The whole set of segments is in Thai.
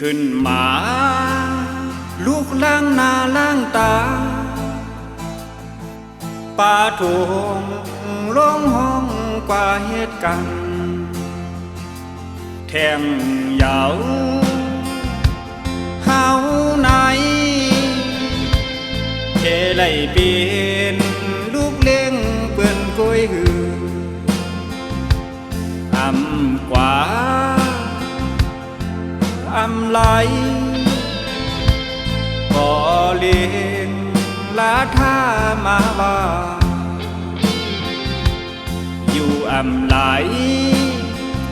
ขึ้นมา ลูกล้างหนาล้างตาป่าทงร้องห้องกว่าเหตุกันแทงยาวเฮาไหนเทไลป็ำไหลก็เลี้ยงลาท่ามาว่า อยู่อำไหล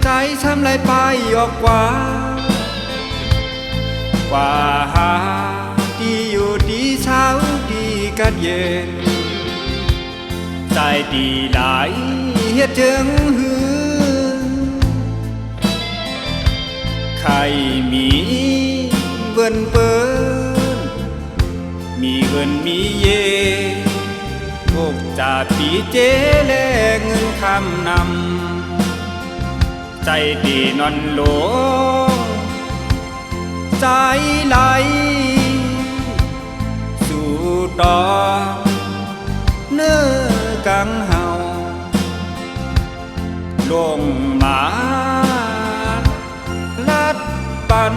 ใจช้ำไหลไปออกกว่า กว่าหาดีอยู่ดีเช้าดีกัดเย็น ใจดีหลายเฮ็ดจึงหือ นเปิ้นมีเงินมีเยพวกจ่าปีเจแลเงินคำนำ ใจดีนอนหลงใจไหล สู่ตอเนื้อกังเฮาลงมาลัดปัน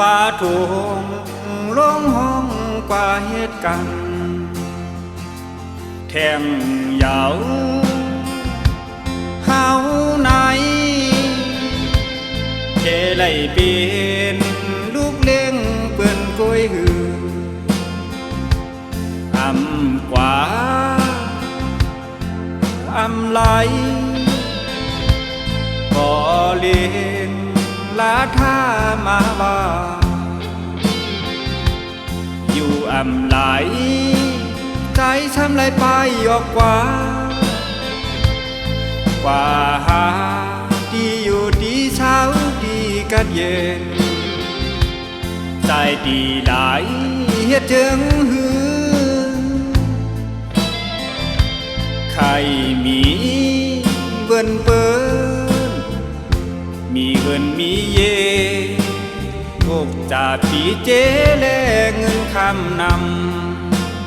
ป่าทงร้องห้องกว่าเหตุกันแทงยาวเฮาไหนเทไลเป็นลูกเลี้ยงเปื่อนกล้วยหืออำกว่าอำไหลก็เลี้ย ลาท่ามาว่า อยู่อำไหล ใจช้ำไหลไปออกกว่า กว่าหาดีอยู่ดีเช้าดีกัดเย็น ใจดีหลายเฮ็ดจึงหือใครมีเวินเปิ้น มีเงินมีเยพวกจ่าปีเจแลเงินคำน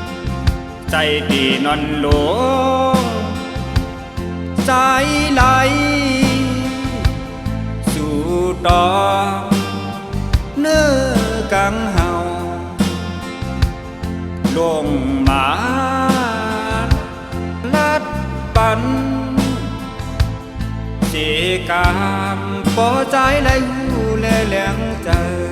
ำ ใจดีนอนหลงใจไหล สู่ต่อเนื้อกังเฮาลงมาลัดปันเจกาม 我再来，又了两阵。